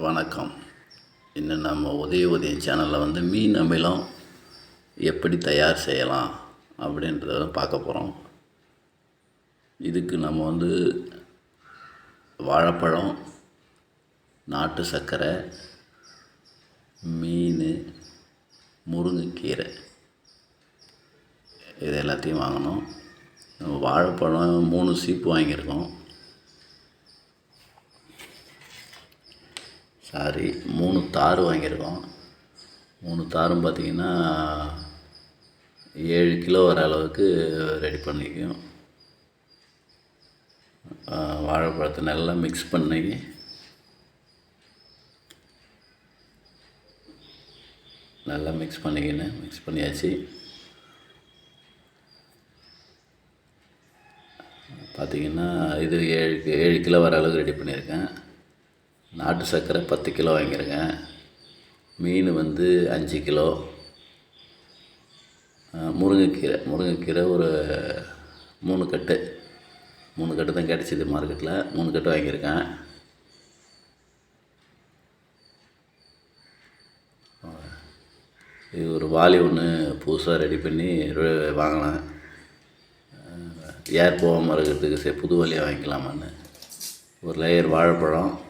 வணக்கம். இன்னும் நம்ம உதய உதயம் சேனலில் வந்து மீன் அமிலம் எப்படி தயார் செய்யலாம் அப்படின்றத பார்க்க போகிறோம் இதுக்கு நம்ம வந்து வாழைப்பழம் நாட்டு சர்க்கரை மீன் முருங்கைக்கீரை. இது எல்லாத்தையும் வாங்கணும். வாழைப்பழம் மூணு சீப்பு வாங்கியிருக்கோம். சாரி மூணு தார் வாங்கியிருக்கோம். மூணு தாரும் பார்த்திங்கன்னா ஏழு கிலோ வர அளவுக்கு ரெடி பண்ணிக்கும் வாழைப்பழத்தை நல்லா மிக்ஸ் பண்ணி. நல்லா மிக்ஸ் பண்ணிக்கின்னு மிக்ஸ் பண்ணியாச்சு. பார்த்திங்கன்னா இது ஏழு ஏழு கிலோ வர அளவுக்கு ரெடி பண்ணியிருக்கேன். நாட்டு சர்க்கரை பத்து கிலோ வாங்கியிருக்கேன் மீன் வந்து அஞ்சு கிலோ. முருங்கைக்கீரை. முருங்கைக்கீரை ஒரு மூணு கட்டு. மூணு கட்டு தான் கிடச்சிது மார்க்கெட்டில். மூணு கட்டு வாங்கியிருக்கேன். இது ஒரு வாலி ஒன்று புதுசாக ரெடி பண்ணி வாங்கினேன். ஏர் போகாமல் இருக்கிறதுக்கு சரி புது வாலியாக வாங்கிக்கலாமான்னு. ஒரு லேயர் வாழைப்பழம்.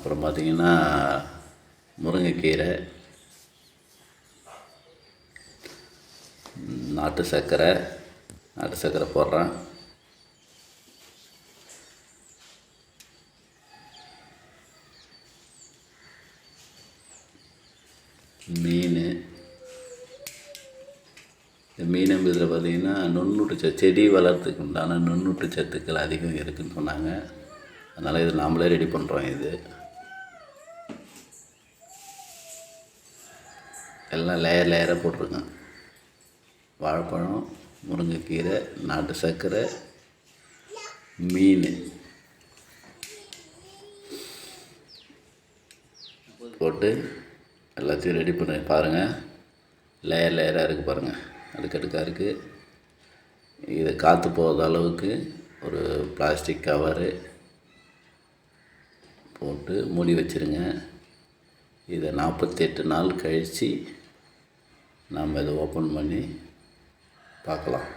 அப்புறம் பார்த்திங்கன்னா முருங்கைக்கீரை நாட்டு சர்க்கரை நாட்டு சர்க்கரை போடுறேன். மீன். இந்த மீன் இதில் பார்த்திங்கன்னா நுண்ணுட்டு ச செடி வளர்த்துக்கு உண்டான நுண்ணுட்டு சத்துக்கள் அதிகம் இருக்குன்னு சொன்னாங்க. அதனால் இது நாமளே ரெடி பண்ணுறோம் இது. எல்லாம் லேயர் லேயராக போட்டிருக்கேன். வாழைப்பழம் முருங்கைக்கீரை நாட்டு சர்க்கரை மீன். போட்டு எல்லாத்தையும் ரெடி பண்ணி பாருங்கள் லேயர் லேயராக இருக்குது பாருங்கள் அடுக்கடுக்காக இருக்குது இதை காற்று போகாத அளவுக்கு ஒரு பிளாஸ்டிக் கவரு போட்டு மூடி வச்சிருங்க. இதை நாற்பத்தெட்டு நாள் கழித்து நாம் இதை ஓப்பன் பண்ணி பார்க்கலாம்.